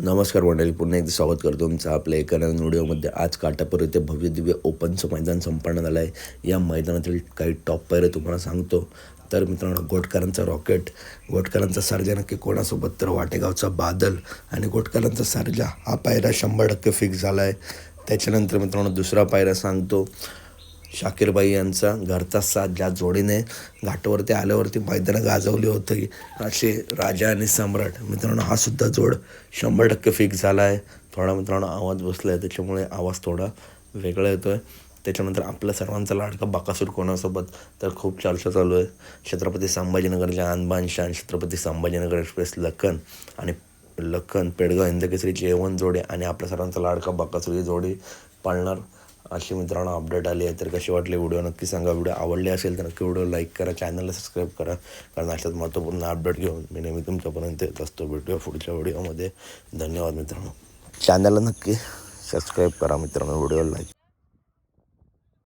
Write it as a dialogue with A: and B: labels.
A: नमस्कार मंडळी पुन्हा एकदा स्वागत करतो तुमचं आपल्या एका नवीन व्हिडिओमध्ये. आज काटापूर येथे भव्य दिव्य ओपनचं मैदान संपन्न झालं आहे. या मैदानातील काही टॉप पायरे तुम्हाला सांगतो. तर मित्रांनो गोटकरांचा रॉकेट घोटकरांचा सर्जा नक्की कोणासोबत? तर वाटेगावचा बादल आणि गोटकरांचा सर्जा हा पायरा शंभर टक्के फिक्स झाला आहे त्याच्यानंतर मित्रांनो दुसरा पायरा सांगतो. शाकीरबाई यांचा घरचा साथ ज्या जोडीने घाटावरती आल्यावरती मैदानं गाजवली होती असे राजा आणि सम्राट. मित्रांनो हा सुद्धा जोड शंभर टक्के फिक्स झाला आहे. थोडा मित्रांनो आवाज बसला आहे त्याच्यामुळे आवाज थोडा वेगळा येतो आहे त्याच्यानंतर आपल्या सर्वांचा लाडका बाकासूर कोणासोबत? तर खूप चर्चा चालू आहे. छत्रपती संभाजीनगरच्या आणबान शान छत्रपती संभाजीनगर एक्सप्रेस लखन आणि लखन पेडगाव हिंदकेसरी जेवण जोडे आणि आपल्या सर्वांचा लाडका बाकासूर ही जोडी पाळणार अशी मित्रांनो अपडेट आली आहे. तर कशी वाटली व्हिडिओ नक्की सांगा. व्हिडिओ आवडले असेल तर नक्की व्हिडिओ लाईक करा. चॅनलला सबस्क्राईब करा. कारण अशाच महत्त्वपूर्ण अपडेट घेऊन मी नेहमी तुमच्यापर्यंत येत असतो भेटूया पुढच्या व्हिडिओमध्ये धन्यवाद मित्रांनो. चॅनलला नक्की सबस्क्राईब करा मित्रांनो. Video like